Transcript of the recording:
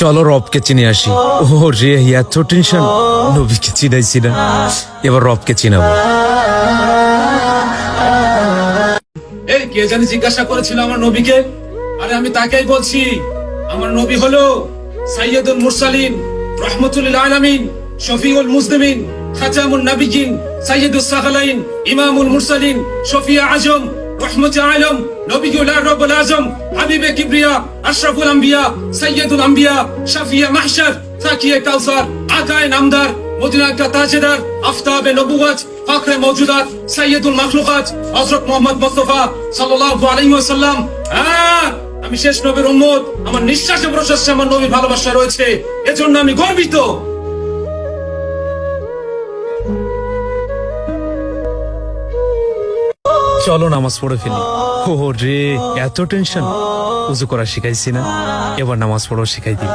চলো রবকে চিনে আসি। ও রে এত টেনশন নবীকে চিনাইছি না এবার রবকে চিনাবো। কে জানি জিজ্ঞাসা করেছিল আমার নবীকে? আরে, আমি তাকেই বলছি। আমার নবী হলো সাইয়্যিদুল মুরসালিন, রহমতুল্লিল আলামিন, শফিউল মুসলিমিন, খাতামুন নাবিয়িন সাইয়্যিদুস সাহলাইন, ইমামুল মুরসালিন, শফিয়া আজম রহমতে আলম রবিউল্লাহ রব্বুল আজম, হাবিবে কিবরিয়া, আশরাফুল আম্বিয়া সৈয়দুল আম্বিয়া, শাফিয়া মাহশার, সাকিয়ে কাউসার, আকায় নামদার তাজেদার, আফতাবে ফখরে মৌজুদাত সৈয়দুল হযরত মুস্তাফা সাল্লাল্লাহু আলাইহি ওয়াসাল্লাম। হ্যাঁ, আমি শেষ নবীর উম্মত, আমার নিঃশ্বাসে প্রশ্বাসে আমার নবীর ভালোবাসা রয়েছে, এজন্য আমি গর্বিত। চলো নামাজ পড়ে ফেলি। ও রে, এত টেনশন উজু করা শিখাইছি না, এবার নামাজ পড়াও শিখাই দিই